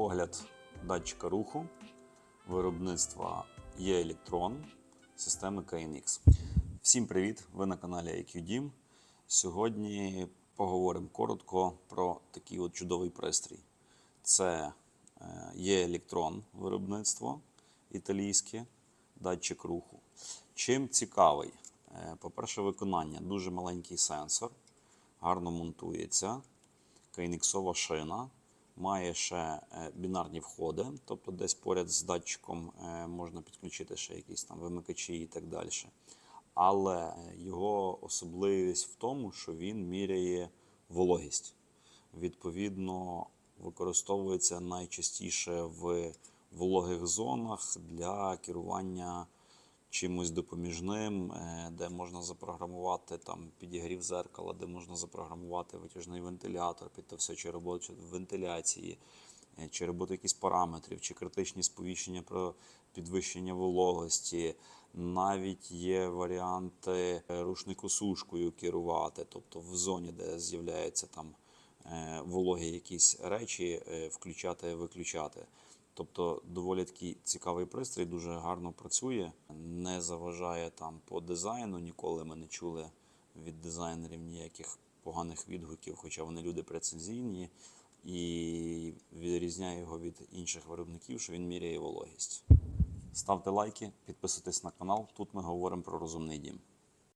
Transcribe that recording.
Огляд датчика руху виробництва Є-Електрон системи KNX. Всім привіт! Ви на каналі IQ Дім. Сьогодні поговоримо коротко про такий от чудовий пристрій. Це е, Є-Електрон виробництво італійське, датчик руху. Чим цікавий? Е, По-перше, виконання дуже маленький сенсор, гарно монтується, кайніксова шина, має ще е, бінарні входи, тобто десь поряд з датчиком е, можна підключити ще якісь там вимикачі і так далі. Але його особливість в тому, що він міряє вологість. Відповідно, використовується найчастіше в вологих зонах для керування чимось допоміжним, е, де можна запрограмувати там підігрів зеркала, де можна запрограмувати витяжний вентилятор, під то все чи роботу вентиляції, е, чи роботу якихось параметрів, чи критичні сповіщення про підвищення вологості. Навіть є варіанти е, рушникосушкою керувати, тобто в зоні, де з'являються там вологі якісь речі, е, включати, виключати. Тобто доволі такий цікавий пристрій, дуже гарно працює, не заважає там по дизайну. Ніколи ми не чули від дизайнерів ніяких поганих відгуків, хоча вони люди прецизійні, і відрізняє його від інших виробників, що він міряє вологість. Ставте лайки, підписуйтесь на канал. Тут ми говоримо про розумний дім.